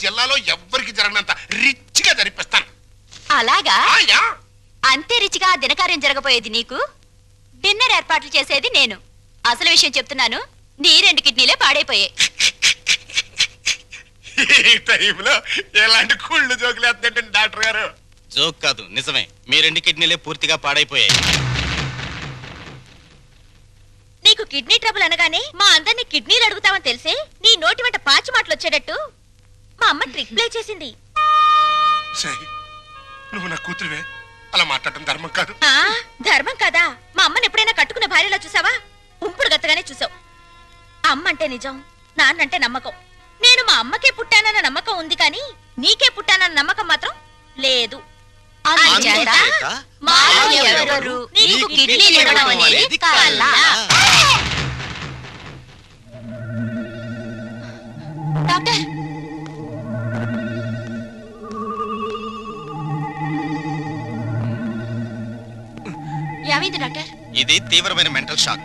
జిల్లాలో ఎవ్వరికి జరగనంత రిచ్గా జరిపిస్తాను. అలాగా? ఆయా? అంతే రిచిగా ఆ దినకార్యం జరగబోయేది నీకు? డిన్నర్ ఏర్పాట్లు చేసేది నేను. అసలు విషయం చెప్తున్నాను నీ రెండు కిడ్నీలే పాడైపోయాయి. ఈ టైంలో ఎలాంటి కుళ్ళు జోకులు వేస్తుంటే డాక్టర్ గారు? జోక్ కాదు నిజమే. మీ రెండు కిడ్నీలే పూర్తిగా పాడైపోయాయి. నీకు కిడ్నీ ట్రబుల్ అనగానే మా అందరినీ కిడ్నీలు అడుగుతావని తెలిసే నీ నోటి వెంట పాచి మాటలు వచ్చేటట్టు మా అమ్మ ట్రిక్ ప్లే చేసింది. సై నువ్వు నా కూతురువే. అలా మాట్లాడటం ధర్మం కాదు. ఆ ధర్మం కదా? మా అమ్మని ఎప్పుడైనా కట్టుకున్న భార్యలా చూసావా? ఉంపుడు గత్తగానే చూసావు. అమ్మ అంటే నిజం నాన్నంటే నమ్మకం. నేను మా అమ్మకే పుట్టానన్న నమ్మకం ఉంది కానీ నీకే పుట్టానన్న నమ్మకం మాత్రం లేదు. అందుచేత మాలో ఎవరెవరు నీకు కిడ్నీలు ఇవ్వడం అనేది కల. ఏమైంది డాక్టర్ ఇది తీవ్రమైన మెంటల్ షాక్.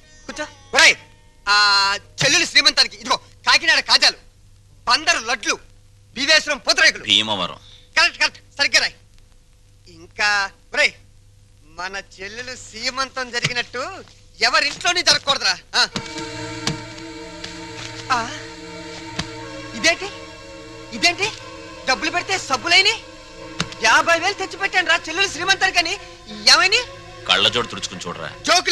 కూర్చో. ఒరేయ్, ఆ చెల్లెలు శ్రీమంతానికి ఇదిగో కాకినాడ కాజాలు బందరు లడ్లు బీవేశ్వరం పూతరేకులు. భీమవరం. కరెక్ట్ కరెక్ట్ సరిగ్గా రాయ్. ఇంకా ఒరేయ్ మన చెల్లెలు సీమంతం జరిగినట్టు ఎవరింట్లోని జరగకూడదురా. ఇదేంటి? ఇదేంటి? డబ్బులు పెడితే సబ్బులైని యాభై వేలు తెచ్చి పెట్టాను రా చెల్లెలు శ్రీమంతానికని. ఏమైని కళ్ళజోడు తుడుచుకుని చూడరా. జోకు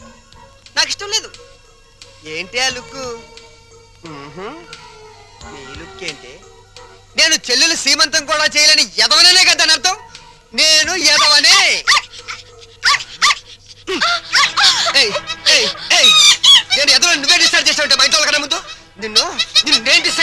నాకు ఇష్టం లేదు. ఏంటి ఆ లుక్కు ఉహుం. నీ లుక్ ఏంటి? నేను చెల్లెలు సీమంతం కూడా చేయలేని ఎదవననే కదా అర్థం? నేను ఎదవనే